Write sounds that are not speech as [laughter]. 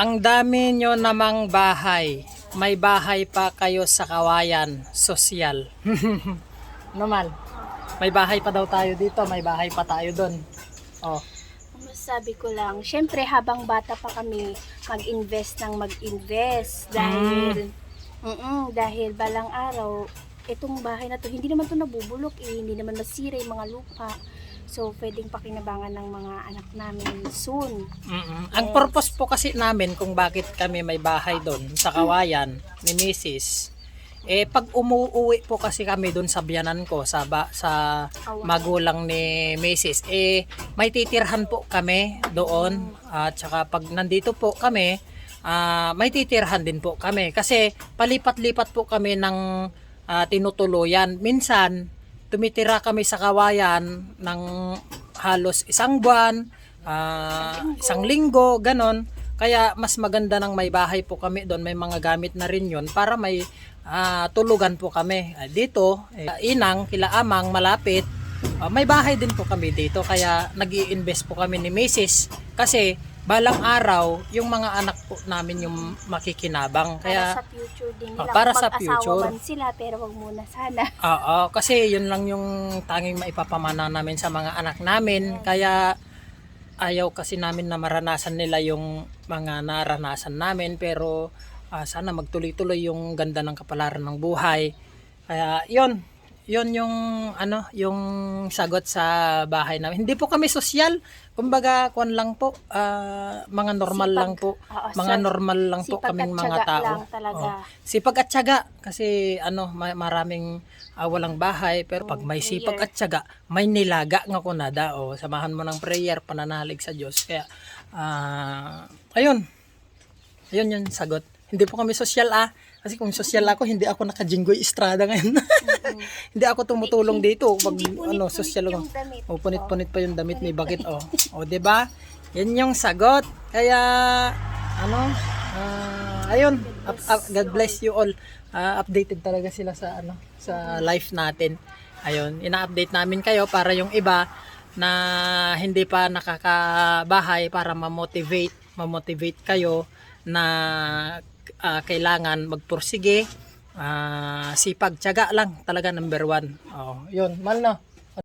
Ang dami nyo namang bahay. May bahay pa kayo sa kawayan. Sosyal. [laughs] Normal. May bahay pa daw tayo dito. May bahay pa tayo doon. Oh. Masasabi ko lang, syempre habang bata pa kami, mag-invest ng mag-invest. Dahil, mm dahil balang araw, itong bahay na to, hindi naman to nabubulok eh, hindi naman masira yung mga lupa. So, pwedeng pakinabangan ng mga anak namin soon. Mm-mm. Ang purpose po kasi namin kung bakit kami may bahay doon sa kawayan ni Mrs. Eh pag umuwi po kasi kami doon sa biyanan ko sa ba, sa magulang ni Mrs. eh may titirhan po kami doon at saka pag nandito po kami ah, may titirhan din po kami kasi palipat-lipat po kami ng ah, tinutuluyan. Minsan tumitira kami sa kawayan ng halos isang buwan, ah, isang linggo, ganon. Kaya mas maganda ng may bahay po kami doon, may mga gamit na rin yun para may ah, tulugan po kami. Ah, dito, eh, inang, kila amang, malapit, ah, may bahay din po kami dito. Kaya nag invest po kami ni Mrs. Kasi balang araw, yung mga anak po namin yung makikinabang. Para Kaya sa future din Ah, nila. para Kung sa future. man sila, pero wag muna sana. [laughs] Oo, kasi yun lang yung tanging maipapamana namin sa mga anak namin. Kaya ayaw kasi namin na maranasan nila yung mga naranasan namin. Pero ah, sana magtuloy-tuloy yung ganda ng kapalaran ng buhay. Kaya yun, yun yung ano, yung sagot sa bahay namin. Hindi po kami sosyal. Kumbaga, kuan lang po, ah, mga normal Sipag. lang po. Oo, mga sa- normal lang po kaming mga tao. lang talaga. Oo. Sipag at tiyaga kasi ano ma- maraming ah, walang bahay pero pag may prayer. sipag at tiyaga may nilaga nga kunada o samahan mo ng prayer pananalig sa Diyos kaya ah, ayun ayun yung sagot hindi po kami sosyal ah kasi kung sosyal ako hindi ako nakajinggoy estrada ngayon. [laughs] Hindi ako tumutulong dito. Pag ano sosyal ako. yung damit. o punit-punit pa yung damit may bakit oh. O di ba? Yan yung sagot. Kaya ano ah, ayun. Up- up- God bless you all. Ah, updated talaga sila sa ano sa life natin. Ayun ina-update namin kayo para yung iba na hindi pa nakakabahay para ma-motivate ma-motivate kayo na ah, kailangan magpursige. Ah, sipag tiyaga lang talaga number one. Oh yun. Mal no